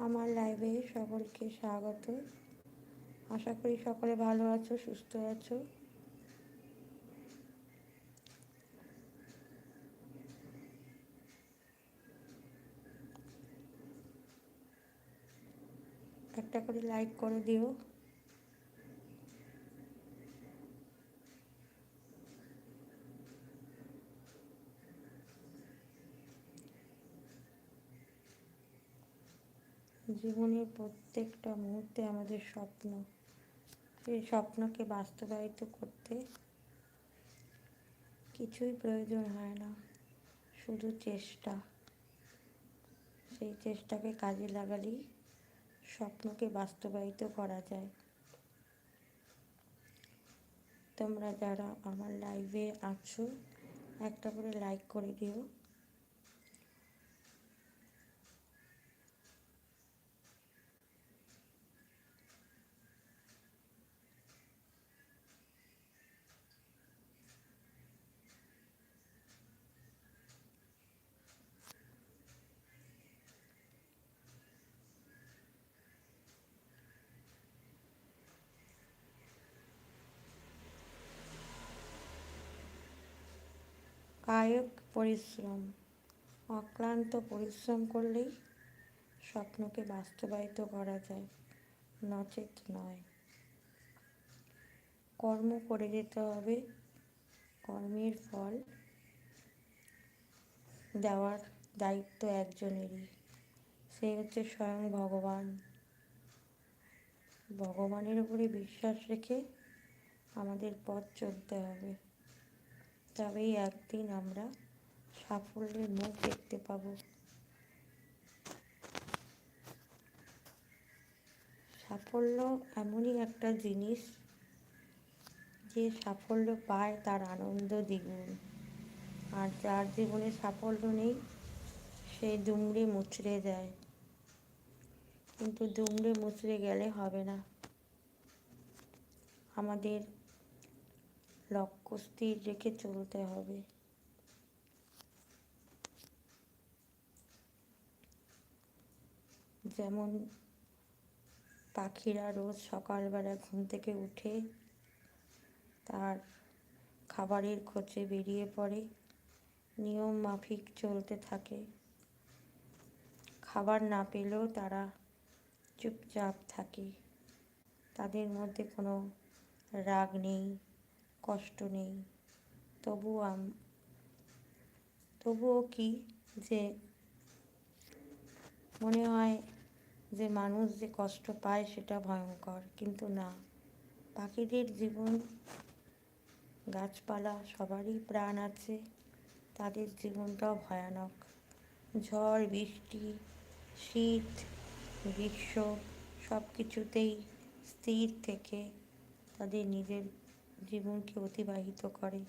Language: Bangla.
আমার লাইভে সকলকে স্বাগত। আশা করি সকলে ভালো আছো, সুস্থ আছো। একটা করে লাইক করে দিও। জীবনের প্রত্যেকটা মুহূর্তে আমাদের স্বপ্ন। সেই স্বপ্নকে বাস্তবায়িত করতে কিছুই প্রয়োজন হয় না, শুধু চেষ্টা। সেই চেষ্টাকে কাজে লাগালেই স্বপ্নকে বাস্তবায়িত করা যায়। তোমরা যারা আমার লাইভে আছো, একটা করে লাইক করে দিও। কায়িক পরিশ্রম। অক্লান্ত পরিশ্রম করলেই স্বপ্নকে বাস্তবায়িত করা যায়, নচেত নয়। কর্ম করে যেতে হবে, কর্মের ফল দেওয়ার দায়িত্ব একজনেরই। সে হচ্ছে স্বয়ং ভগবান। ভগবানের উপরে বিশ্বাস রেখে আমাদের পথ চলতে হবে। তবেই একদিন আমরা সাফল্যের মুখ দেখতে পাব। সাফল্য এমনই একটা জিনিস যে সাফল্য পায় তার আনন্দ দ্বিগুণ। আর যার জীবনে সাফল্য নেই, সে দুমড়ে মুচড়ে যায়। কিন্তু দুমড়ে মুচড়ে গেলে হবে না। আমাদের লক্ষ্য স্থির রেখে চলতে হবে। যেমন পাখিরা রোজ সকালবেলা ঘুম থেকে উঠে তার খাবারের খোঁজে বেরিয়ে পড়ে। নিয়ম মাফিক চলতে থাকে। খাবার না পেলেও তারা চুপচাপ থাকে। তাদের মধ্যে কোনো রাগ নেই। কষ্ট নেই। তবু আম, তবুও কি যে মনে হয় যে মানুষ যে কষ্ট পায় সেটা ভয়ঙ্কর, কিন্তু না। পাখিদের জীবন, গাছপালা সবারই প্রাণ আছে, তাদের জীবনটাও ভয়ানক। ঝড়, বৃষ্টি, শীত, গ্রীষ্ম সব কিছুতেই স্থির থেকে তাদের নিজের জীবনকে অতিবাহিত করে।